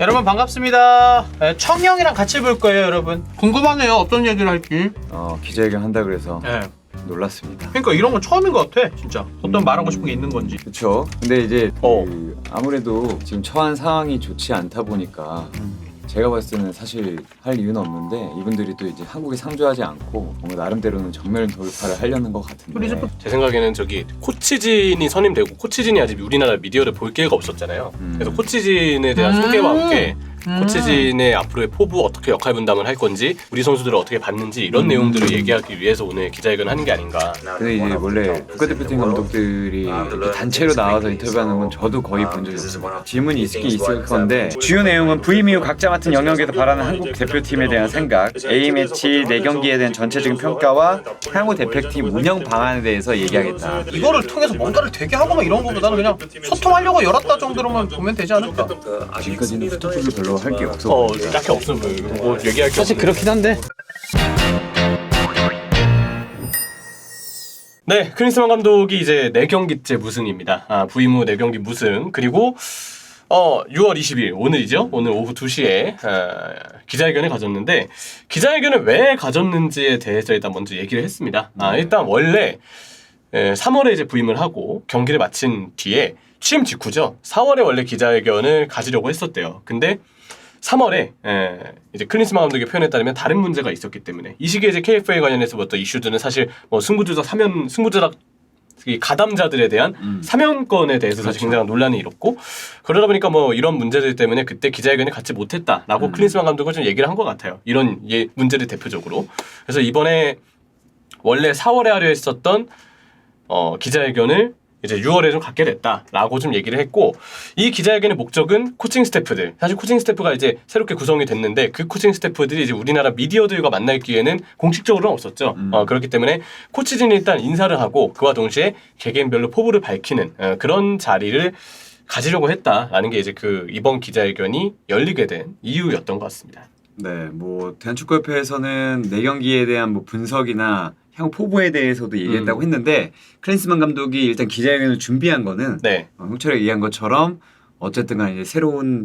여러분 반갑습니다. 네, 청영이랑 같이 볼 거예요, 여러분. 궁금하네요. 어떤 얘기를 할지. 어, 기자회견 한다 그래서 네. 놀랐습니다. 그러니까 이런 건 처음인 것 같아, 진짜. 어떤 음. 말하고 싶은 게 있는 건지. 그렇죠. 근데 이제 어. 그 아무래도 지금 처한 상황이 좋지 않다 보니까 제가 봤을 때는 사실 할 이유는 없는데 이분들이 또 이제 한국에 상주하지 않고 뭔가 나름대로는 정면 돌파를 하려는 것 같은데. 제 생각에는 저기 코치진이 선임되고 코치진이 아직 우리나라 미디어를 볼 기회가 없었잖아요. 음. 그래서 코치진에 대한 음. 소개와 함께 음. 코치진의 앞으로의 포부 어떻게 역할 분담을 할 건지 우리 선수들을 어떻게 봤는지 이런 음. 내용들을 얘기하기 위해서 오늘 기자회견 하는 게 아닌가. 근데 이제 원래 국가대표팀 감독들이 이렇게 단체로 나와서 인터뷰하는 건 저도 거의 본 적이 없어요. 질문이 있긴 있을 건데 주요 내용은 부임 이후 각자 맡은 영역에서 바라는 한국 대표팀에 대한 생각, A 매치 네 경기에 대한 전체적인 평가와 향후 대표팀 운영 방안에 대해서 얘기하겠다. 이거를 통해서 뭔가를 되게 하고 막 이런 거보다는 그냥 소통하려고 열었다 정도로만 보면 되지 않을까? 지금까지는 스토리를 별로 할 게 없어. 어. 딱히 없어 보여요. 뭐 얘기할 게 사실 없네. 그렇긴 한데. 네, 크리스만 감독이 이제 네 경기째 무승입니다. 아, 부임 후네 경기 무승. 그리고 어, 6월 20일 오늘이죠. 오늘 오후 2시에 어, 기자회견을 가졌는데 기자회견을 왜 가졌는지에 대해서 일단 먼저 얘기를 했습니다. 아, 일단 원래 에, 3월에 이제 부임을 하고 경기를 마친 뒤에 취임 직후죠. 4월에 원래 기자회견을 가지려고 했었대요. 근데 3월에 에, 이제 클린스만 감독의 표현에 따르면 다른 문제가 있었기 때문에 이 시기에 이제 KFA 관련해서부터 이슈들은 사실 뭐 승부조작 사면 승부조작 이 가담자들에 대한 음. 사면권에 대해서 사실 그렇죠. 굉장한 논란이 일었고 그러다 보니까 뭐 이런 문제들 때문에 그때 기자회견을 갖지 못했다라고 음. 클린스만 감독은 좀 얘기를 한 것 같아요. 이런 예, 문제를 대표적으로 그래서 이번에 원래 4월에 하려 했었던 어, 기자회견을 이제 6월에 좀 갖게 됐다라고 좀 얘기를 했고 이 기자회견의 목적은 코칭 스태프들 사실 코칭 스태프가 이제 새롭게 구성이 됐는데 그 코칭 스태프들이 이제 우리나라 미디어들과 만날 기회는 공식적으로는 없었죠. 음. 어, 그렇기 때문에 코치진이 일단 인사를 하고 그와 동시에 개개인별로 포부를 밝히는 어, 그런 자리를 가지려고 했다라는 게 이제 그 이번 기자회견이 열리게 된 이유였던 것 같습니다. 네, 뭐 대한축구협회에서는 네 경기에 대한 뭐 분석이나 향후 포부에 대해서도 얘기했다고 음. 했는데 클린스만 감독이 일단 기자회견을 준비한 거는 네, 어, 홍철이 얘기한 것처럼 어쨌든 간에 이제 새로운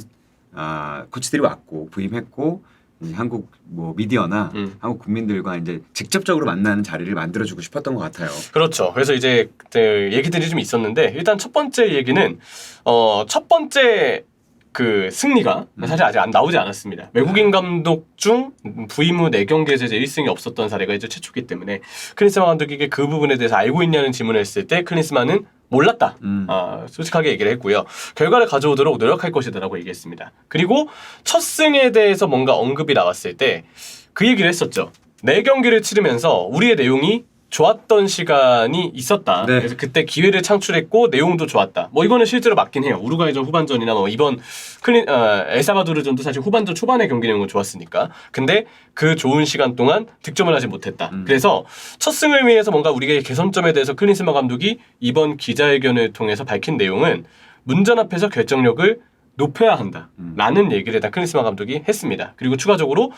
아, 코치들이 왔고 부임했고 이제 한국 뭐 미디어나 음. 한국 국민들과 이제 직접적으로 만나는 자리를 만들어주고 싶었던 것 같아요. 그렇죠. 그래서 이제 그 얘기들이 좀 있었는데 일단 첫 번째 얘기는 어 첫 번째 그 승리가 음. 사실 아직 안 나오지 않았습니다. 외국인 감독 중 부임 후 4 경기에서 이제 1승이 없었던 사례가 이제 최초기 때문에 클린스만 감독에게 그 부분에 대해서 알고 있냐는 질문을 했을 때 클린스만은 몰랐다. 음. 아, 솔직하게 얘기를 했고요. 결과를 가져오도록 노력할 것이다라고 얘기했습니다. 그리고 첫 승에 대해서 뭔가 언급이 나왔을 때 그 얘기를 했었죠. 네 경기를 치르면서 우리의 내용이 좋았던 시간이 있었다. 네. 그래서 그때 기회를 창출했고 내용도 좋았다. 뭐 이거는 실제로 맞긴 해요. 우루과이전 후반전이나 뭐 이번 클린 어, 엘사바도르전도 사실 후반전 초반의 경기 내용은 좋았으니까. 근데 그 좋은 시간 동안 득점을 하지 못했다. 음. 그래서 첫 승을 위해서 뭔가 우리의 개선점에 대해서 클린스마 감독이 이번 기자회견을 통해서 밝힌 내용은 문전 앞에서 결정력을 높여야 한다. 음. 라는 얘기를 클린스마 감독이 했습니다. 그리고 추가적으로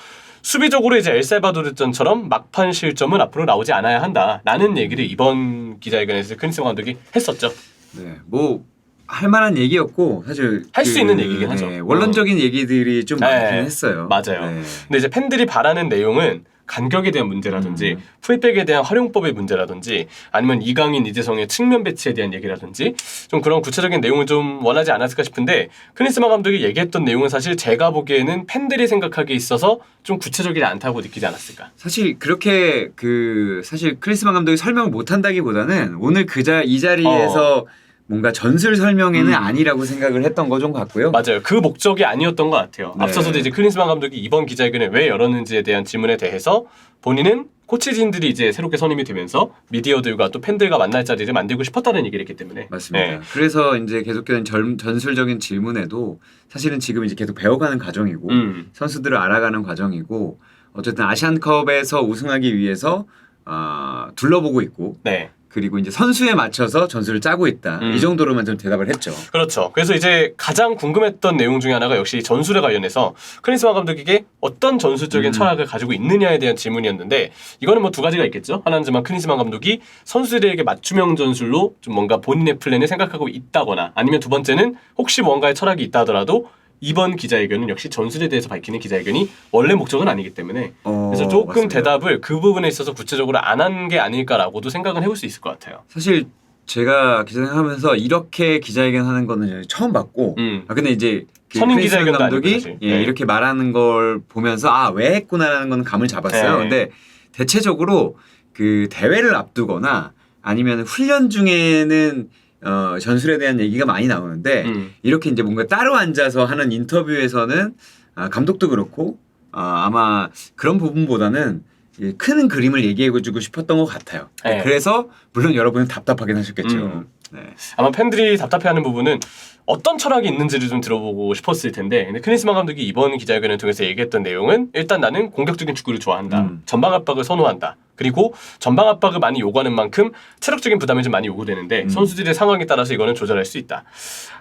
수비적으로 이제 엘살바도르전처럼 막판 실점은 앞으로 나오지 않아야 한다. 라는 얘기를 이번 기자회견에서 클린스마 감독이 했었죠. 네, 뭐 할만한 얘기였고 사실 할수 그, 있는 얘기긴 하죠. 원론적인 얘기들이 좀 많긴 네, 했어요. 맞아요. 네. 근데 이제 팬들이 바라는 내용은 간격에 대한 문제라든지 음. 풀백에 대한 활용법의 문제라든지 아니면 이강인 이재성의 측면 배치에 대한 얘기라든지 좀 그런 구체적인 내용을 좀 원하지 않았을까 싶은데 클린스마 감독이 얘기했던 내용은 사실 제가 보기에는 팬들이 생각하기에 있어서 좀 구체적이지 않다고 느끼지 않았을까. 사실 그렇게 그 사실 크리스만 감독이 설명을 못 한다기보다는 오늘 그자 이 자리에서 뭔가 전술 설명회는 음. 아니라고 생각을 했던 거 좀 같고요. 맞아요. 그 목적이 아니었던 것 같아요. 네. 앞서서도 이제 클린스만 감독이 이번 기자회견을 왜 열었는지에 대한 질문에 대해서 본인은 코치진들이 이제 새롭게 선임이 되면서 미디어들과 또 팬들과 만날 자리를 만들고 싶었다는 얘기를 했기 때문에 맞습니다. 네. 그래서 이제 계속되는 전, 전술적인 질문에도 사실은 지금 이제 계속 배워가는 과정이고 음. 선수들을 알아가는 과정이고 어쨌든 아시안컵에서 우승하기 위해서 아, 둘러보고 있고 네. 그리고 이제 선수에 맞춰서 전술을 짜고 있다. 음. 이 정도로만 좀 대답을 했죠. 그렇죠. 그래서 이제 가장 궁금했던 내용 중에 하나가 역시 전술에 관련해서 클린스만 감독에게 어떤 전술적인 음. 철학을 가지고 있느냐에 대한 질문이었는데 이거는 뭐 두 가지가 있겠죠. 하나는 좀 클린스만 감독이 선수들에게 맞춤형 전술로 좀 뭔가 본인의 플랜을 생각하고 있다거나 아니면 두 번째는 혹시 뭔가의 철학이 있다 하더라도 이번 기자회견은 역시 전술에 대해서 밝히는 기자회견이 원래 목적은 아니기 때문에 어, 그래서 조금 맞습니다. 대답을 그 부분에 있어서 구체적으로 안 한 게 아닐까라고도 생각은 해볼 수 있을 것 같아요. 사실 제가 기자회견 하면서 이렇게 기자회견 하는 거는 처음 봤고 음. 아 근데 이제 그 선임 크리스 기자회견도 감독이 사실. 예, 네. 이렇게 말하는 걸 보면서 아 왜 했구나라는 거는 감을 잡았어요. 네. 근데 대체적으로 그 대회를 앞두거나 아니면 훈련 중에는 어, 전술에 대한 얘기가 많이 나오는데 음. 이렇게 이제 뭔가 따로 앉아서 하는 인터뷰에서는 아, 감독도 그렇고 아, 아마 그런 부분보다는 이 큰 그림을 얘기해주고 싶었던 것 같아요. 네. 그래서 물론 여러분은 답답하긴 하셨겠죠. 음. 네. 아마 팬들이 답답해하는 부분은 어떤 철학이 있는지를 좀 들어보고 싶었을 텐데 근데 크리스만 감독이 이번 기자회견을 통해서 얘기했던 내용은 일단 나는 공격적인 축구를 좋아한다 음. 전방 압박을 선호한다 그리고 전방 압박을 많이 요구하는 만큼 체력적인 부담이 좀 많이 요구되는데 음. 선수들의 상황에 따라서 이거는 조절할 수 있다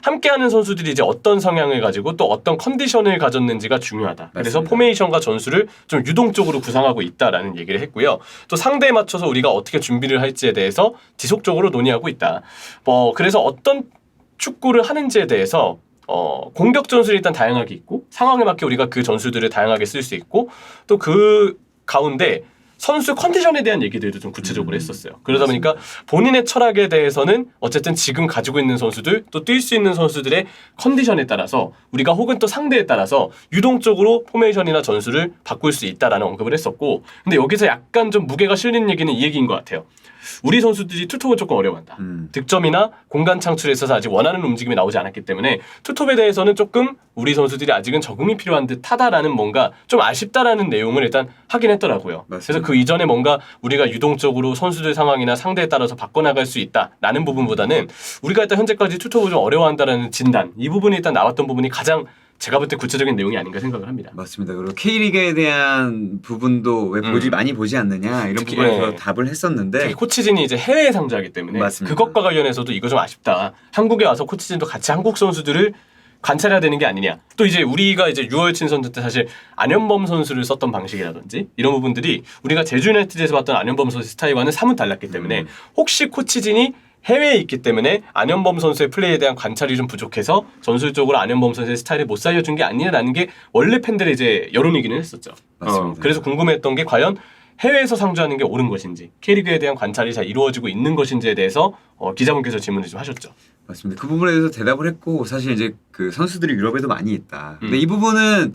함께하는 선수들이 이제 어떤 성향을 가지고 또 어떤 컨디션을 가졌는지가 중요하다 그래서 맞습니다. 포메이션과 전술을 좀 유동적으로 구상하고 있다라는 얘기를 했고요 또 상대에 맞춰서 우리가 어떻게 준비를 할지에 대해서 지속적으로 논의하고 있다 뭐 그래서 어떤 축구를 하는지에 대해서 어, 공격 전술이 일단 다양하게 있고 상황에 맞게 우리가 그 전술들을 다양하게 쓸 수 있고 또 그 가운데 선수 컨디션에 대한 얘기들도 좀 구체적으로 음, 했었어요. 그러다 보니까 본인의 철학에 대해서는 어쨌든 지금 가지고 있는 선수들 또 뛸 수 있는 선수들의 컨디션에 따라서 우리가 혹은 또 상대에 따라서 유동적으로 포메이션이나 전술을 바꿀 수 있다라는 언급을 했었고 근데 여기서 약간 좀 무게가 실리는 얘기는 이 얘기인 것 같아요. 우리 선수들이 투톱은 조금 어려워한다. 음. 득점이나 공간 창출에 있어서 아직 원하는 움직임이 나오지 않았기 때문에 투톱에 대해서는 조금 우리 선수들이 아직은 적응이 필요한 듯하다라는 뭔가 좀 아쉽다라는 내용을 일단 하긴 했더라고요. 맞습니다. 그래서 그 이전에 뭔가 우리가 유동적으로 선수들 상황이나 상대에 따라서 바꿔나갈 수 있다라는 부분보다는 우리가 일단 현재까지 투톱을 좀 어려워한다라는 진단 이 부분이 일단 나왔던 부분이 가장 제가 볼 때 구체적인 내용이 아닌가 생각을 합니다. 맞습니다. 그리고 K리그에 대한 부분도 왜 보지 음. 많이 보지 않느냐 이런 특히, 부분에서 예. 답을 했었는데 특히 코치진이 이제 해외에 상주하기 때문에 맞습니다. 그것과 관련해서도 이거 좀 아쉽다. 한국에 와서 코치진도 같이 한국 선수들을 관찰해야 되는 게 아니냐. 또 이제 우리가 이제 6월 친선전 때 사실 안현범 선수를 썼던 방식이라든지 이런 부분들이 우리가 제주 유나이티드에서 봤던 안현범 선수 스타일과는 사뭇 달랐기 때문에 음. 혹시 코치진이 해외에 있기 때문에 안현범 선수의 플레이에 대한 관찰이 좀 부족해서 전술적으로 안현범 선수의 스타일을 못 살려준 게 아니냐라는 게 원래 팬들의 이제 여론이기는 했었죠. 맞습니다. 어, 그래서 궁금했던 게 과연 해외에서 상주하는 게 옳은 것인지 K리그에 대한 관찰이 잘 이루어지고 있는 것인지에 대해서 어, 기자분께서 질문을 좀 하셨죠. 맞습니다. 그 부분에 대해서 대답을 했고 사실 이제 그 선수들이 유럽에도 많이 있다. 근데 음. 이 부분은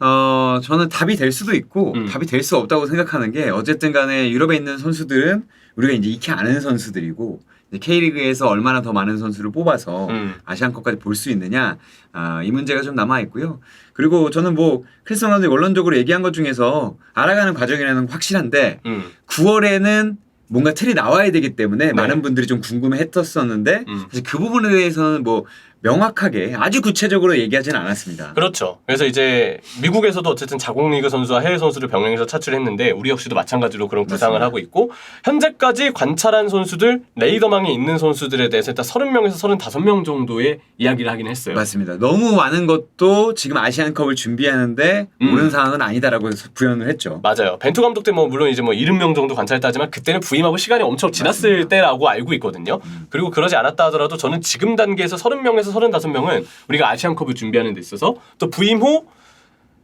어 저는 답이 될 수도 있고 음. 답이 될 수 없다고 생각하는 게 어쨌든 간에 유럽에 있는 선수들은 우리가 이제 익히 아는 선수들이고 K리그에서 얼마나 더 많은 선수를 뽑아서 음. 아시안컵까지 볼 수 있느냐 아, 이 문제가 좀 남아 있고요. 그리고 저는 뭐 크리스만 감독이 원론적으로 얘기한 것 중에서 알아가는 과정이라는 건 확실한데 음. 9월에는 뭔가 틀이 나와야 되기 때문에 네. 많은 분들이 좀 궁금해했었었는데 음. 사실 그 부분에 대해서는 뭐 명확하게 아주 구체적으로 얘기하지는 않았습니다. 그렇죠. 그래서 이제 미국에서도 어쨌든 자국리그 선수와 해외 선수를 병행해서 차출했는데 우리 역시도 마찬가지로 그런 구상을 맞습니다. 하고 있고 현재까지 관찰한 선수들 레이더망에 있는 선수들에 대해서 일단 30명에서 35명 정도의 이야기를 하긴 했어요. 맞습니다. 너무 많은 것도 지금 아시안컵을 준비하는데 음. 옳은 상황은 아니다라고 부연을 했죠. 맞아요. 벤투 감독 때 뭐 물론 이제 뭐 70명 정도 관찰했다 하지만 그때는 부임하고 시간이 엄청 지났을 맞습니다. 때라고 알고 있거든요. 음. 그리고 그러지 않았다 하더라도 저는 지금 단계에서 30명에서 35명은 우리가 아시안컵을 준비하는 데 있어서 또 부임 후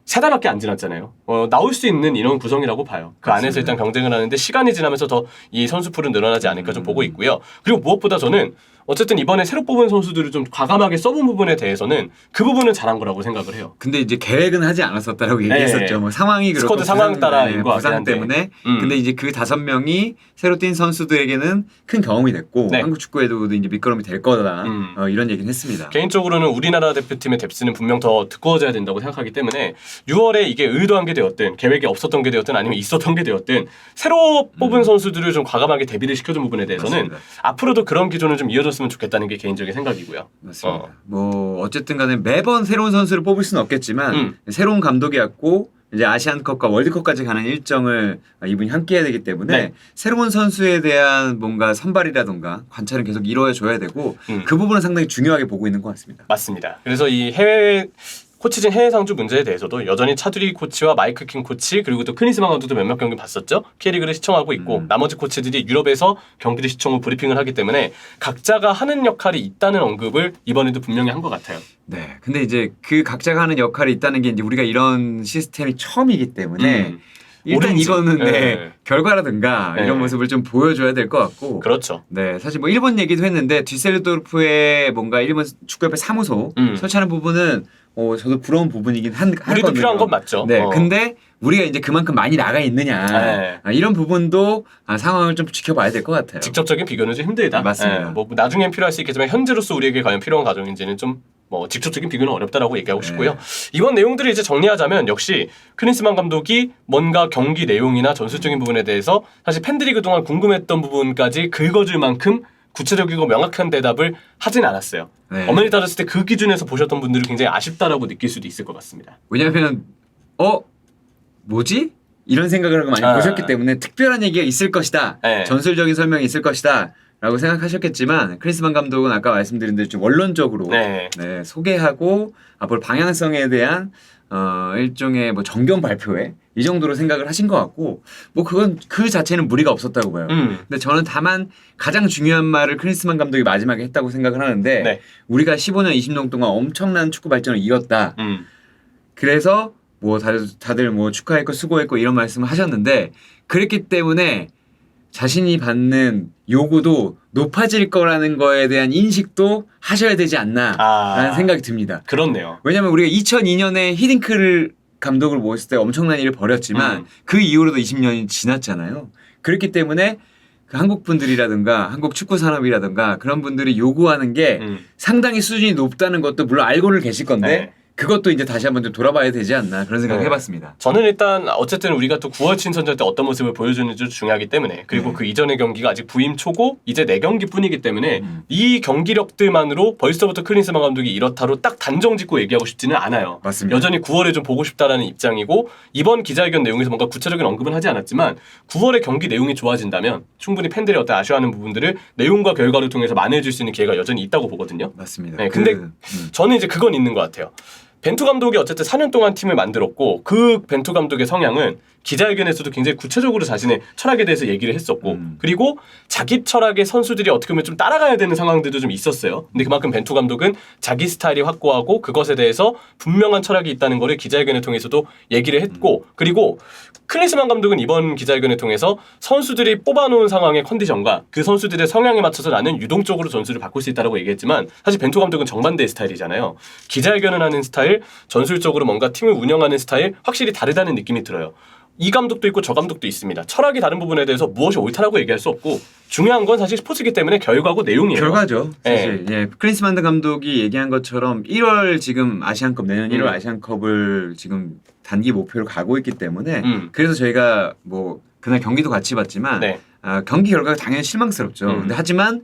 세 달밖에 안 지났잖아요. 어, 나올 수 있는 인원 구성이라고 봐요. 그 안에서. 일단 경쟁을 하는데 시간이 지나면서 더 이 선수 풀은 늘어나지 않을까 좀 음. 보고 있고요. 그리고 무엇보다 저는 어쨌든 이번에 새로 뽑은 선수들을 좀 과감하게 써본 부분에 대해서는 그 부분은 잘한 거라고 생각을 해요. 근데 이제 계획은 하지 않았었다라고 얘기했었죠. 네. 뭐 상황이 그렇고 스쿼드 상황 부상, 따라인 네, 부상. 때문에 음. 근데 이제 그 다섯 명이 새로 뛴 선수들에게는 큰 경험이 됐고 네. 한국 축구에도 이제 밑거름이 될 거다 음. 어, 이런 얘기는 했습니다. 개인적으로는 우리나라 대표팀의 뎁스는 분명 더 두꺼워져야 된다고 생각하기 때문에 6월에 이게 의도한 게 되었든 계획이 없었던 게 되었든 아니면 있었던 게 되었든 새로 뽑은 선수들을 좀 과감하게 데뷔를 시켜준 부분에 대해서는 음. 맞습니다. 앞으로도 그런 기조는 좀 이어졌으면 좋겠다는 게 개인적인 생각이고요. 맞습니다. 어. 뭐 어쨌든 간에 매번 새로운 선수를 뽑을 수는 없겠지만 음. 새로운 감독이 왔고 이제 아시안컵과 월드컵까지 가는 일정을 이분이 함께 해야 되기 때문에 네. 새로운 선수에 대한 뭔가 선발이라던가 관찰은 계속 이루어져야 되고 음. 그 부분은 상당히 중요하게 보고 있는 것 같습니다. 맞습니다. 그래서 이 해외 코치진 해외 상주 문제에 대해서도 여전히 차두리 코치와 마이크 킹 코치 그리고 또 클린스만 감독도 몇몇 경기 봤었죠. K리그를 시청하고 있고 음. 나머지 코치들이 유럽에서 경기를 시청 후 브리핑을 하기 때문에 각자가 하는 역할이 있다는 언급을 이번에도 분명히 한 것 같아요. 네. 근데 이제 그 각자가 하는 역할이 있다는 게 이제 우리가 이런 시스템이 처음이기 때문에 음. 일단 오렌지. 이거는 네, 네. 결과라든가 네. 이런 모습을 좀 보여줘야 될 것 같고 그렇죠. 네, 사실 뭐 일본 얘기도 했는데 뒤셀도르프의 뭔가 일본 축구협회 사무소 음. 설치하는 부분은 어, 저도 부러운 부분이긴 한 우리도 하거든요. 필요한 건 맞죠. 네, 어. 근데 우리가 이제 그만큼 많이 나가 있느냐 네. 아, 이런 부분도 아, 상황을 좀 지켜봐야 될 것 같아요. 직접적인 비교는 좀 힘들다. 맞습니다. 예, 뭐 나중엔 필요할 수 있겠지만 현재로서 우리에게 과연 필요한 과정인지는 좀 뭐 직접적인 비교는 어렵다라고 얘기하고 네. 싶고요. 이번 내용들을 이제 정리하자면 역시 크리스만 감독이 뭔가 경기 내용이나 전술적인 부분에 대해서 사실 팬들이 그동안 궁금했던 부분까지 긁어줄 만큼 구체적이고 명확한 대답을 하진 않았어요. 네. 어머니 따졌을 때 그 기준에서 보셨던 분들은 굉장히 아쉽다라고 느낄 수도 있을 것 같습니다. 왜냐하면 어 뭐지 이런 생각을 하고 많이 아. 보셨기 때문에 특별한 얘기가 있을 것이다 네. 전술적인 설명이 있을 것이다 라고 생각하셨겠지만 크리스만 감독은 아까 말씀드린 대로 좀 원론적으로 네. 네, 소개하고 앞으로 방향성에 대한 어, 일종의 뭐 정견 발표회 이 정도로 생각을 하신 것 같고 뭐 그건 그 자체는 무리가 없었다고 봐요. 음. 근데 저는 다만 가장 중요한 말을 크리스만 감독이 마지막에 했다고 생각을 하는데 네. 우리가 15년 20년 동안 엄청난 축구 발전을 이뤘다. 음. 그래서 뭐 다들, 다들 뭐 축하했고 수고했고 이런 말씀을 하셨는데 그랬기 때문에 자신이 받는 요구도 높아질 거라는 거에 대한 인식도 하셔야 되지 않나라는 아. 생각이 듭니다. 그렇네요. 왜냐면 우리가 2002년에 히딩크를 감독을 모셨을 때 엄청난 일을 벌였지만 음. 그 이후로도 20년이 지났잖아요. 그렇기 때문에 그 한국 분들이라든가 한국 축구 산업이라든가 그런 분들이 요구하는 게 음. 상당히 수준이 높다는 것도 물론 알고는 계실 건데 네. 그것도 이제 다시 한번 좀 돌아봐야 되지 않나 그런 생각 네. 해봤습니다. 저는 일단 어쨌든 우리가 또 9월 친선전 때 어떤 모습을 보여주는지 중요하기 때문에 그리고 네. 그 이전의 경기가 아직 부임 초고 이제 네 경기뿐이기 때문에 음. 이 경기력들만으로 벌써부터 클린스만 감독이 이렇다로 딱 단정 짓고 얘기하고 싶지는 않아요. 맞습니다. 여전히 9월에 좀 보고 싶다라는 입장이고 이번 기자회견 내용에서 뭔가 구체적인 언급은 하지 않았지만 9월에 경기 내용이 좋아진다면 충분히 팬들이 어떤 아쉬워하는 부분들을 내용과 결과를 통해서 만회해 줄 수 있는 기회가 여전히 있다고 보거든요. 맞습니다. 네, 근데 그, 음. 저는 이제 그건 있는 것 같아요. 벤투 감독이 어쨌든 4년 동안 팀을 만들었고 그 벤투 감독의 성향은 기자회견에서도 굉장히 구체적으로 자신의 철학에 대해서 얘기를 했었고 음. 그리고 자기 철학의 선수들이 어떻게 보면 좀 따라가야 되는 상황들도 좀 있었어요. 근데 그만큼 벤투 감독은 자기 스타일이 확고하고 그것에 대해서 분명한 철학이 있다는 거를 기자회견을 통해서도 얘기를 했고 그리고 클린스만 감독은 이번 기자회견을 통해서 선수들이 뽑아놓은 상황의 컨디션과 그 선수들의 성향에 맞춰서 나는 유동적으로 전술을 바꿀 수 있다고 얘기했지만 사실 벤투 감독은 정반대의 스타일이잖아요. 기자회견을 하는 스타일, 전술적으로 뭔가 팀을 운영하는 스타일 확실히 다르다는 느낌이 들어요. 이 감독도 있고 저 감독도 있습니다. 철학이 다른 부분에 대해서 무엇이 옳다라고 얘기할 수 없고 중요한 건 사실 스포츠이기 때문에 결과고 내용이에요. 결과죠. 네. 사실 예, 크리스만드 감독이 얘기한 것처럼 1월 지금 아시안컵 내년 1월 음. 아시안컵을 지금 단기 목표로 가고 있기 때문에 음. 그래서 저희가 뭐 그날 경기도 같이 봤지만 네. 아, 경기 결과가 당연히 실망스럽죠. 음. 근데 하지만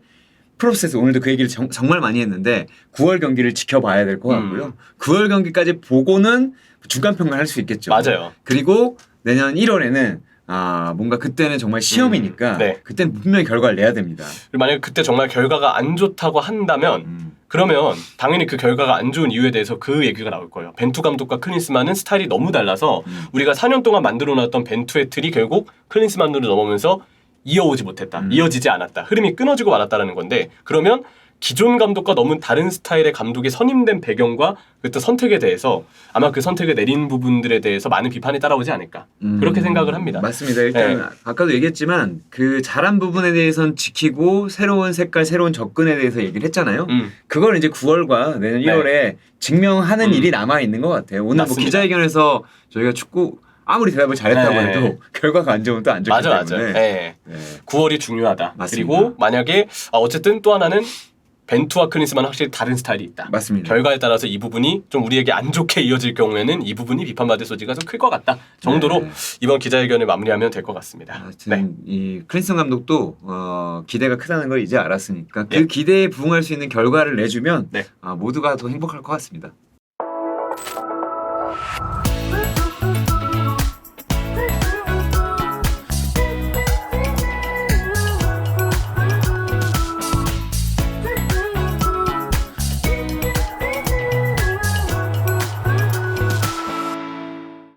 프로세스 오늘도 그 얘기를 정, 말 많이 했는데 9월 경기를 지켜봐야 될 것 같고요. 음. 9월 경기까지 보고는 중간 평가를 할수 있겠죠. 맞아요. 그리고 내년 1월에는 아 뭔가 그때는 정말 시험이니까 음. 네. 그때는 분명히 결과를 내야 됩니다. 그리고 만약에 그때 정말 결과가 안 좋다고 한다면 음. 그러면 당연히 그 결과가 안 좋은 이유에 대해서 그 얘기가 나올 거예요. 벤투 감독과 클린스만은 스타일이 너무 달라서 음. 우리가 4년 동안 만들어 놨던 벤투의 틀이 결국 클린스만으로 넘어오면서 이어오지 못했다. 음. 이어지지 않았다. 흐름이 끊어지고 말았다라는 건데 그러면 기존 감독과 너무 다른 스타일의 감독이 선임된 배경과 그때 선택에 대해서 아마 그 선택을 내린 부분들에 대해서 많은 비판이 따라오지 않을까 음, 그렇게 생각을 합니다. 맞습니다. 일단 네. 아까도 얘기했지만 그 잘한 부분에 대해서는 지키고 새로운 색깔, 새로운 접근에 대해서 얘기를 했잖아요. 음. 그걸 이제 9월과 내년 네. 1월에 증명하는 음. 일이 남아 있는 것 같아요. 오늘 뭐. 기자회견에서 저희가 축구 아무리 대답을 잘했다고 네. 해도 결과가 안 좋으면 또 안 좋기 맞아 맞아. 때문에. 예. 네. 9월이 중요하다. 맞습니다. 그리고 만약에 아, 어쨌든 또 하나는 벤투와 클린스만 확실히 다른 스타일이 있다. 맞습니다. 결과에 따라서 이 부분이 좀 우리에게 안 좋게 이어질 경우에는 이 부분이 비판받을 소지가 좀 클 것 같다 정도로 네. 이번 기자회견을 마무리하면 될 것 같습니다. 하여튼 네. 이 클린슨 감독도 어, 기대가 크다는 걸 이제 알았으니까 그 예. 기대에 부응할 수 있는 결과를 내주면 네. 아, 모두가 더 행복할 것 같습니다.